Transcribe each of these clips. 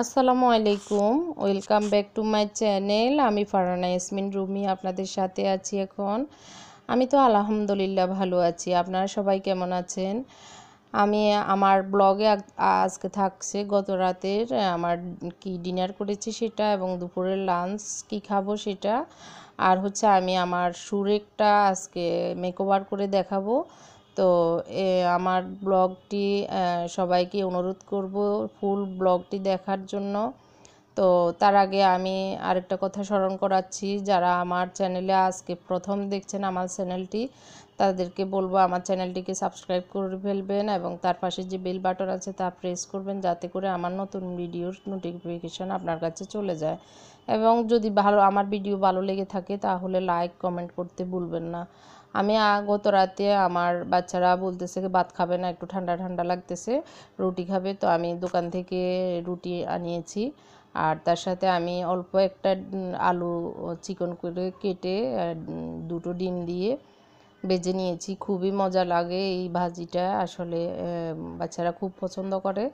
আসসালামু আলাইকুম। Welcome back to my channel আমি ফারানা ইয়াসমিন, রুমি আপনাদের সাথে আছি এখন। আমি তো আলহামদুলিল্লাহ ভালো আছি। আপনারা সবাই কেমন আছেন? আমি আমার ব্লগে আজকে থাকছে। গত রাতের আমার কি ডিনার করেছি সেটা এবং দুপুরের লাঞ্চ কি খাব সেটা। আর হচ্ছে আমি আমার সুরেকটা আজকে মেকওভার করে দেখাবো। তো আমার ব্লগটি সবাইকে অনুরোধ করব ফুল ব্লগটি দেখার জন্য। তো, তার আগে আমি আরেকটা কথা স্মরণ করাচ্ছি, যারা আমার চ্যানেলে আজকে প্রথম দেখছেন আমার চ্যানেলটি, তাদেরকে বলব আমার চ্যানেলটিকে সাবস্ক্রাইব করে ফেলবেন এবং তার পাশে যে বেল বাটন আছে তা প্রেস করবেন, যাতে করে আমার নতুন ভিডিওর নোটিফিকেশান আপনার কাছে চলে যায়। এবং যদি ভালো, আমার ভিডিও ভালো লেগে থাকে, তাহলে লাইক, কমেন্ট করতে ভুলবেন না। আমি গত রাতে আমার বাচ্চারা বলতেছে ভাত খাবে না, একটু ঠান্ডা ঠান্ডা লাগতেছে, রুটি খাবে। তো আমি দোকান থেকে রুটি আনিয়েছি। আর তার সাথে আমি অল্প একটা আলু চিকন করে কেটে দুটো ডিম দিয়ে বেজে নিয়েছি। খুবই মজা লাগে এই ভাজিটা। আসলে বাচ্চারা খুব পছন্দ করে।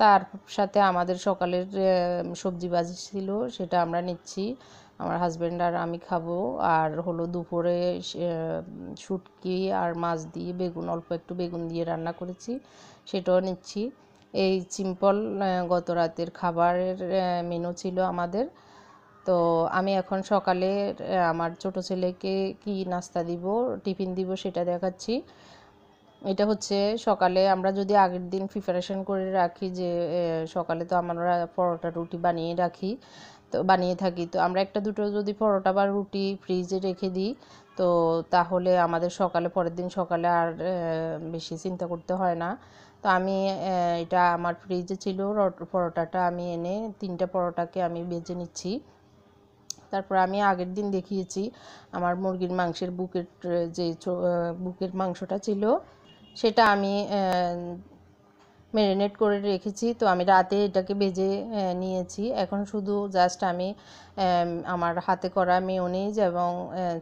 তার সাথে আমাদের সকালের সবজি বাজি ছিল, সেটা আমরা নিচ্ছি। আমার হাজব্যান্ড আর আমি খাব। আর হলো দুপুরে শুটকি আর মাছ দিয়ে বেগুন, অল্প একটু বেগুন দিয়ে রান্না করেছি, সেটাও নিচ্ছি। এই সিম্পল গত রাতের খাবারের মেনু ছিল আমাদের। তো আমি এখন সকালে আমার ছোট ছেলেকে কি নাস্তা দিব, টিফিন দিব সেটা দেখাচ্ছি। এটা হচ্ছে সকালে আমরা যদি আগের দিন প্রিপারেশন করে রাখি যে সকালে তো আমরা পরোটা রুটি বানিয়ে রাখি, তো বানিয়ে থাকি। তো আমরা একটা দুটো যদি পরোটা বা রুটি ফ্রিজে রেখে দিই, তো তাহলে আমাদের সকালে, পরের দিন সকালে আর বেশি চিন্তা করতে হয় না। তো আমি এটা আমার ফ্রিজে ছিল পরোটাটা আমি এনে তিনটা পরোটাকে আমি বেজে নিচ্ছি। তারপর আমি আগের দিন দেখিয়েছি, আমার মুরগির মাংসের বুকের, যে বুকের মাংসটা ছিল সেটা আমি ম্যারিনেট করে রেখেছি। তো আমি রাতে এটাকে ভেজে নিয়েছি। এখন শুধু জাস্ট আমি আমার হাতে করা মেয়নিজ এবং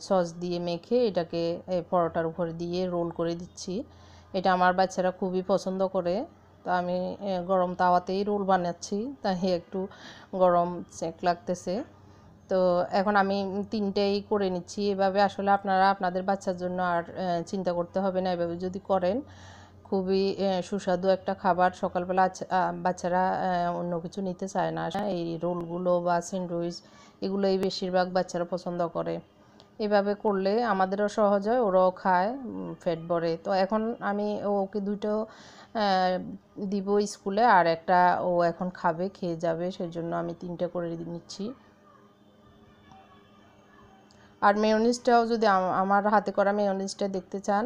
সস দিয়ে মেখে এটাকে পরোটার উপরে দিয়ে রোল করে দিচ্ছি। এটা আমার বাচ্চারা খুবই পছন্দ করে। তো আমি গরম তাওয়াতেই রোল বানাচ্ছি। তাই একটু গরম চেক লাগতেছে। তো এখন আমি তিনটেই করে নিচ্ছি। এভাবে আসলে আপনারা আপনাদের বাচ্চার জন্য আর চিন্তা করতে হবে না। এভাবে যদি করেন, খুবই সুস্বাদু একটা খাবার। সকালবেলা বাচ্চারা অন্য কিছু নিতে চায় না। এই রোলগুলো বা স্যান্ডউইচ, এগুলোই বেশিরভাগ বাচ্চারা পছন্দ করে। এভাবে করলে আমাদেরও সহজ হয়, ওরাও খায় ফ্যাট বড়ে তো এখন আমি ওকে দুটো দিব স্কুলে। আর একটা ও এখন খাবে, খেয়ে যাবে। সেই জন্য আমি তিনটে করে নিচ্ছি। আর মেয়নিজটাও যদি আমার হাতে করা মেয়নিজটা দেখতে চান,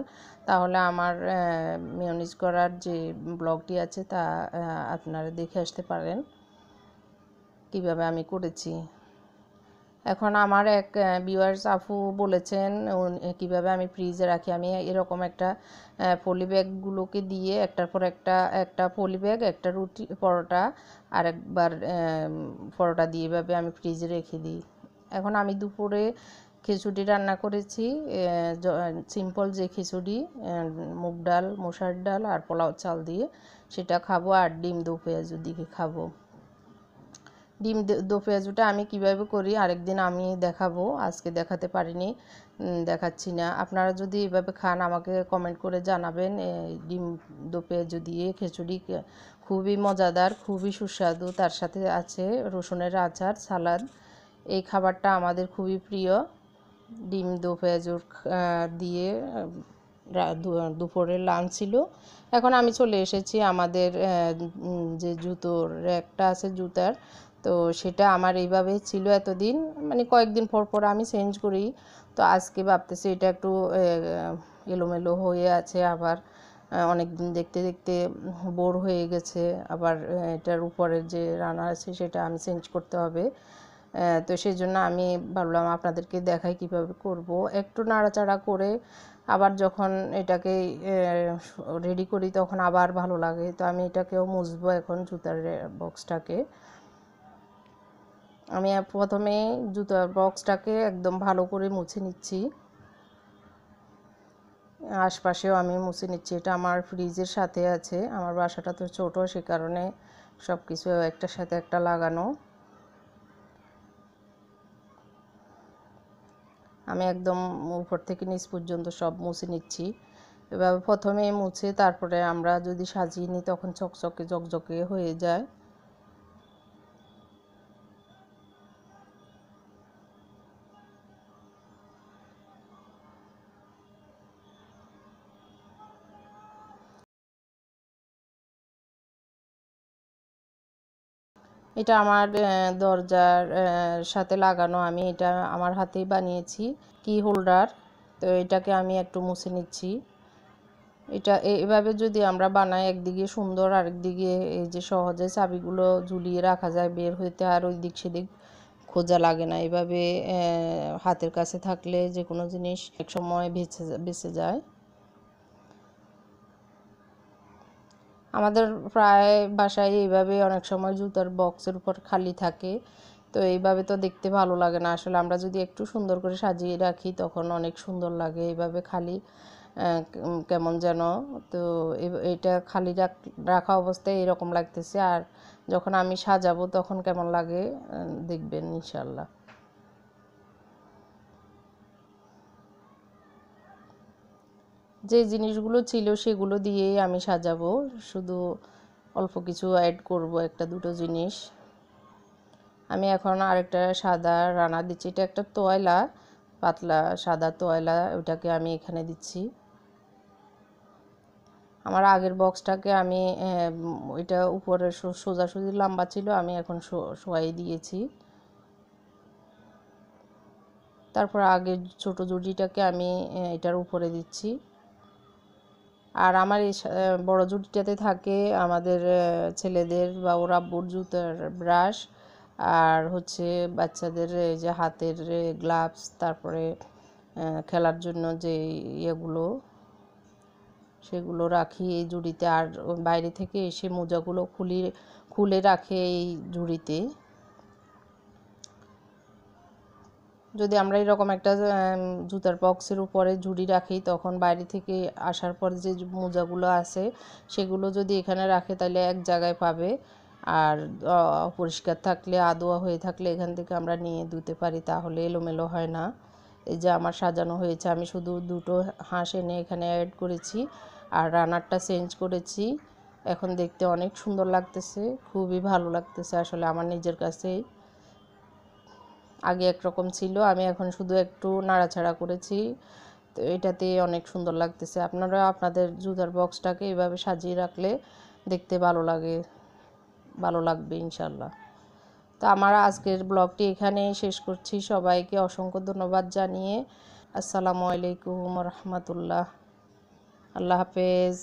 তাহলে আমার মেয়নিজ করার যে ব্লগটি আছে তা আপনারা দেখে আসতে পারেন। কীভাবে আমি করেছি। এখন আমার এক বিওয়ার্স আফু বলেছেন কীভাবে আমি ফ্রিজে রাখি। আমি এরকম একটা পলি ব্যাগগুলোকে দিয়ে একটার পর একটা একটা পলি ব্যাগ একটা রুটি, পরোটা আর একবার পরোটা দিয়ে এভাবে আমি ফ্রিজে রেখে দিই। এখন আমি দুপুরে খিচুড়ি রান্না করেছি সিম্পল যে খিচুড়ি মুগ ডাল, মশার ডাল আর পোলাও চাল দিয়ে সেটা খাব আর ডিম দো পেঁয়াজু দিকে খাব। ডিম দো পেঁয়াজুটা আমি কীভাবে করি আরেকদিন আমি দেখাবো, আজকে দেখাতে পারিনি দেখাচ্ছি না। আপনারা যদি এভাবে খান আমাকে কমেন্ট করে জানাবেন ডিম দো পেঁয়াজু দিয়ে খিচুড়ি খুবই মজাদার, খুবই সুস্বাদু, তার সাথে আছে রসুনের আচার, সালাদ, এই খাবারটা আমাদের খুবই প্রিয়। ডিম দো পেঁয়াজুর দিয়ে দুপুরের লাঞ্চ ছিল। এখন আমি চলে এসেছি আমাদের যে জুতোর একটা আছে জুতার, তো সেটা আমার এইভাবে ছিল এতদিন। মানে কয়েকদিন পর পর আমি চেঞ্জ করি। তো আজকে ভাবতেছি এটা একটু এলোমেলো হয়ে আছে আবার অনেক দিন দেখতে দেখতে বোর হয়ে গেছে। আবার এটার উপরের যে রানার আছে সেটা আমি চেঞ্জ করতে হবে। তো সেই জন্য আমি ভাবলাম আপনাদেরকে দেখাই কীভাবে করব। একটু নাড়াচাড়া করে আবার যখন এটাকে রেডি করি তখন আবার ভালো লাগে। তো আমি এটাকেও মুছবো এখন জুতার বক্সটাকে আমি প্রথমে জুতার বক্সটাকে একদম ভালো করে মুছে নিচ্ছি। আশপাশেও আমি মুছে নিচ্ছি। এটা আমার ফ্রিজের সাথে আছে। আমার বাসাটা তো ছোটো, সে কারণে সব কিছু একটার সাথে একটা লাগানো। আমি একদম উপর থেকে নিচ পর্যন্ত সব মুছে নিচ্ছি। এভাবে প্রথমে মুছে, তারপরে আমরা যদি সাজিয়ে নিই, তখন চকচকে ঝকঝকে হয়ে যায়। এটা আমার দরজার সাথে লাগানো। আমি এটা আমার হাতেই বানিয়েছি, কি হোল্ডার? তো এটাকে আমি একটু মুছে নিচ্ছি। এটা এভাবে যদি আমরা বানাই, একদিকে সুন্দর, আরেকদিকে এই যে সহজে চাবিগুলো ঝুলিয়ে রাখা যায়, বের হইতে আর ওই দিক সেদিক খোঁজা লাগে না। এভাবে হাতের কাছে থাকলে যে কোনো জিনিস এক সময় বেঁচে বেঁচে যায়। আমাদের প্রায় বাসায় এইভাবে অনেক সময় জুতার বক্সের উপর খালি থাকে। তো এইভাবে তো দেখতে ভালো লাগে না। আসলে আমরা যদি একটু সুন্দর করে সাজিয়ে রাখি, তখন অনেক সুন্দর লাগে এইভাবে খালি কেমন যেন। তো এটা খালি রাখা অবস্থায় এরকম লাগতেছে। আর যখন আমি সাজাবো, তখন কেমন লাগে দেখবেন ইনশাল্লাহ যে জিনিসগুলো ছিল সেগুলো দিয়েই আমি সাজাবো। শুধু অল্প কিছু অ্যাড করব একটা দুটো জিনিস। আমি এখন আরেকটা সাদা রানা দিচ্ছি। এটা একটা তোয়লা, পাতলা সাদা তোয়লা, ওটাকে আমি এখানে দিচ্ছি। আমার আগের বক্সটাকে আমি ওইটা উপরে সোজাসুজি লম্বা ছিল, আমি এখন শোয়াই দিয়েছি। তারপর আগের ছোট জুডিটাকে আমি এটার উপরে দিচ্ছি। আর আমার এই বড় জুটিটাতে থাকে আমাদের ছেলেদের বা ওরা আব্বুর জুতার ব্রাশ আর হচ্ছে বাচ্চাদের এই যে হাতের গ্লাভস তারপরে খেলার জন্য যে ইয়েগুলো সেগুলো রাখি এই জুড়িতে। আর বাইরে থেকে এসে মোজাগুলো খুলি, খুলে রাখে এই জুড়িতে। যদি আমরা এরকম একটা জুতার বক্সের উপরে ঝুড়ি রাখি, তখন বাইরে থেকে আসার পর যে মোজাগুলো আছে, সেগুলো যদি এখানে রাখে, তাহলে এক জায়গায় পাবে। আর পরিষ্কার থাকলে, আদোয়া হয়ে থাকলে এখান থেকে আমরা নিয়ে ধুতে পারি, তাহলে এলোমেলো হয় না। এই যে আমার সাজানো হয়েছে, আমি শুধু দুটো হাঁস এনে এখানে অ্যাড করেছি, আর রানারটা চেঞ্জ করেছি। এখন দেখতে অনেক সুন্দর লাগতেছে, খুবই ভালো লাগতেছে, আসলে আমার নিজের কাছেই। আগে একরকম ছিল, আমি এখন শুধু একটু নাড়াচাড়া করেছি। তো এটাতে অনেক সুন্দর লাগতেছে। আপনারা আপনাদের জুতার বক্সটাকে এভাবে সাজিয়ে রাখলে দেখতে ভালো লাগে, ভালো লাগবে ইনশাল্লাহ তো আমার আজকের ব্লগটি এখানে শেষ করছি। সবাইকে অসংখ্য ধন্যবাদ জানিয়ে আসসালামু আলাইকুম রহমতুল্লাহ। আল্লাহ হাফেজ।